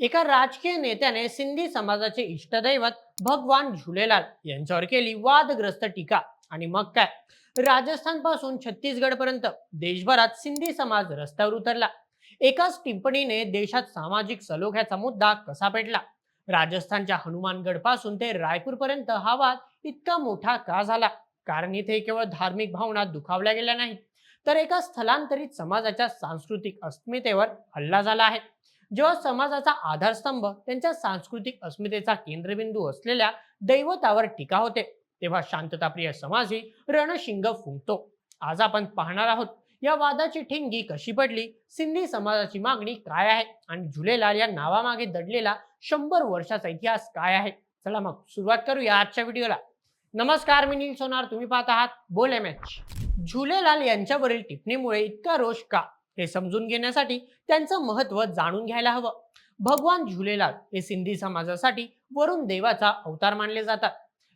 एका राजकीय नेत्याने सिंधी समाजाचे इष्टदैवत भगवान झुलेलाल यांच्यावर केली वादग्रस्त टीका. आणि मग काय? राजस्थानपासून छत्तीसगड पर्यंत देशभरात सिंधी समाज रस्त्यावर उतरला. एकाच टिप्पणीने देशात सामाजिक सलोख्याचा मुद्दा कसा पेटला? राजस्थानच्या हनुमानगडपासून ते रायपूर पर्यंत हा वाद इतका मोठा का झाला? कारण इथे केवळ धार्मिक भावना दुखावल्या गेल्या नाहीत. तर एका स्थलांतरित समाजाच्या सांस्कृतिक अस्मितेवर हल्ला झाला आहे. जेव्हा समाजाचा आधारस्तंभ त्यांच्या सांस्कृतिक अस्मितेचा केंद्रबिंदू असलेल्या दैवतावर टीका होते तेव्हा शांतताप्रिय समाजही रणशिंग फुंकतो. आज आपण पाहणार आहोत या वादाची ठिणगी कशी पडली सिंधी समाजाची मागणी काय आहे आणि झुलेलाल या नावामागे दडलेला शंभर वर्षाचा इतिहास काय आहे? चला मग सुरुवात करूया आजच्या व्हिडिओला. नमस्कार मी नील सोनार तुम्ही पाहत आहात बोल एम एच. झुलेलाल यांच्यावरील टिप्पणीमुळे इतका रोष का? हे समजून घेण्यासाठी त्यांचं महत्त्व जाणून घ्यायला हवं. भगवान झुलेलाल हे सिंधी समाजासाठी वरुण देवाचा अवतार मानले जातात.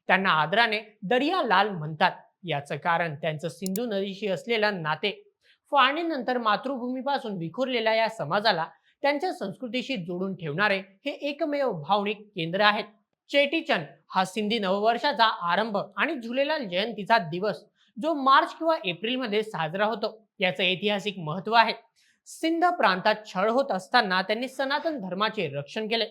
त्यांना आदराने दर्या लाल म्हणतात. याचं कारण त्यांचं सिंधू नदीशी असलेलं नाते. फाळणीनंतर मातृभूमीपासून विखुरलेल्या या समाजाला त्यांच्या संस्कृतीशी जोडून ठेवणारे हे एकमेव भावनिक केंद्र आहेत. चेटीचंद हा सिंधी नववर्षाचा आरंभ आणि झुलेलाल जयंतीचा दिवस जो मार्च किंवा एप्रिलमध्ये साजरा होतो. याचं ऐतिहासिक महत्त्व आहे. सिंध प्रांतात छळ होत असताना त्यांनी सनातन धर्माचे रक्षण केले.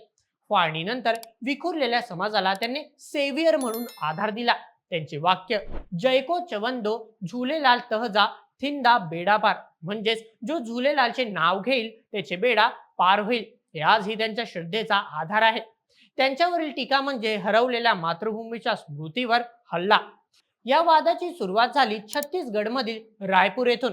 फाळणीनंतर विखुरलेल्या समाजाला त्यांनी सेवियर म्हणून आधार दिला. त्यांचे वाक्य जयको चवंदो झुलेलाल तहजा थिंदा बेडा पार. म्हणजेच जो झुलेलालचे नाव घेईल त्याचे बेडा पार होईल. हे आजही त्यांच्या श्रद्धेचा आधार आहे. त्यांच्यावरील टीका म्हणजे हरवलेल्या मातृभूमीच्या स्मृतीवर हल्ला. या वादाची सुरुवात झाली छत्तीसगडमधील रायपूर येथून.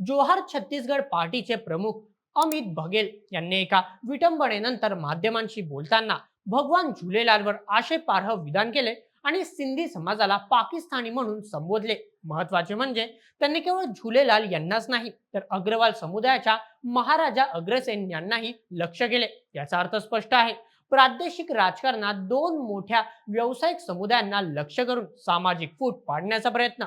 जोहार छत्तीसगड पार्टीचे प्रमुख अमित बघेल यांनी एका विटंबनेनंतर माध्यमांशी बोलताना भगवान झुलेलालवर आशेपारह विधान केले आणि सिंधी समाजाला पाकिस्तानी म्हणून संबोधले. महत्त्वाचे म्हणजे त्यांनी केवळ झुलेलाल यांनाच नाही तर अग्रवाल समुदायाच्या महाराजा अग्रसेन यांनाही लक्ष केले. याचा अर्थ स्पष्ट आहे. प्रादेशिक राजकारणात दोन मोठ्या व्यावसायिक समुदायांना लक्ष करून सामाजिक फूट पाडण्याचा प्रयत्न.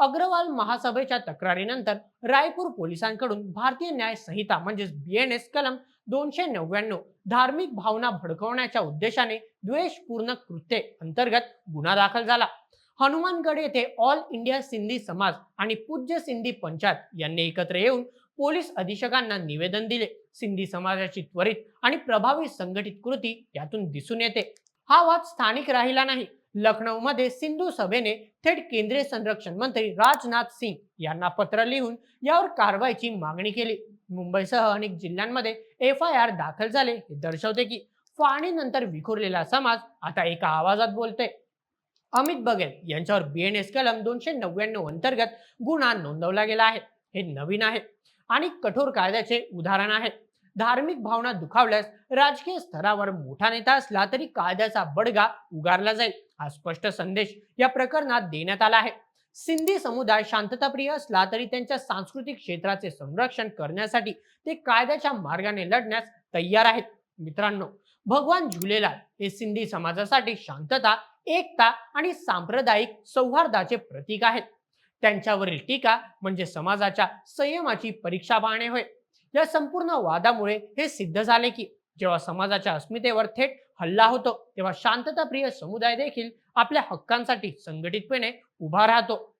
अग्रवाल महासभेच्या तक्रारीनंतर रायपूर पोलिसांकडून भारतीय न्याय संहिता म्हणजेच एस कलम दोनशे नव्याण्णव धार्मिक भावना भडकवण्याच्या उद्देशाने द्वेषपूर्ण कृत्ये अंतर्गत गुन्हा दाखल झाला. हनुमानगड येथे ऑल इंडिया सिंधी समाज आणि पूज्य सिंधी पंचायत यांनी एकत्र येऊन पोलीस अधीक्षकांना निवेदन दिले. सिंधी समाजाची त्वरित आणि प्रभावी संघटित कृती यातून दिसून येते. हा वाद स्थानिक राहिला नाही. लखनौ मध्ये सिंधू सभेने थेट केंद्रीय संरक्षण मंत्री राजनाथ सिंग यांना पत्र लिहून यावर कारवाईची मागणी केली. मुंबईसह अनेक जिल्ह्यांमध्ये एफ आय आर दाखल झाले. हे दर्शवते की फाळणीनंतर विखुरलेला समाज आता एका आवाजात बोलते अमित बघेल यांच्यावर बीएनएस कलम दोनशे नव्याण्णव अंतर्गत गुन्हा नोंदवला गेला आहे. हे नवीन आहे. आणि कठोर कायद्याचे उदाहरण आहे. धार्मिक भावना दुखावल्यास राजकीय स्तरावर मोठा नेता असला तरी कायद्याचा बडगा उगारला जाईल हा स्पष्ट संदेश या प्रकरणात देण्यात आला आहे. सिंधी समुदाय शांतताप्रिय असला तरी त्यांच्या सांस्कृतिक क्षेत्राचे संरक्षण करण्यासाठी ते कायद्याच्या मार्गाने लढण्यास तयार आहेत. मित्रांनो भगवान झुलेलाल हे सिंधी समाजासाठी शांतता एकता आणि सांप्रदायिक सौहार्दाचे प्रतीक आहेत. त्यांच्यावरील टीका म्हणजे समाजाच्या संयमाची परीक्षा पाहणे होय. या संपूर्ण वादामुळे हे सिद्ध झाले की जेव्हा समाजाच्या अस्मितेवर थेट हल्ला होतो तेव्हा शांतताप्रिय समुदाय देखील आपल्या हक्कांसाठी संघटितपणे उभा राहतो.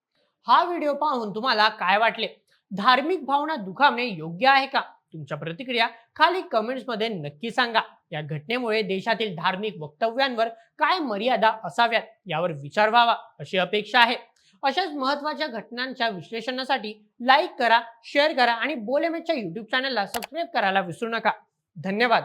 हा व्हिडिओ पाहून तुम्हाला काय वाटले? धार्मिक भावना दुखावणे योग्य आहे का? तुमच्या प्रतिक्रिया खाली कमेंट्समध्ये नक्की सांगा. या घटनेमुळे देशातील धार्मिक वक्तव्यांवर काय मर्यादा असाव्यात यावर विचार व्हावा अशी अपेक्षा आहे. अशाच महत्त्वाच्या घटनांच्या विश्लेषणासाठी लाईक करा शेअर करा आणि बोलेमेच्या युट्यूब चॅनलला सबस्क्राईब करायला विसरू नका. धन्यवाद.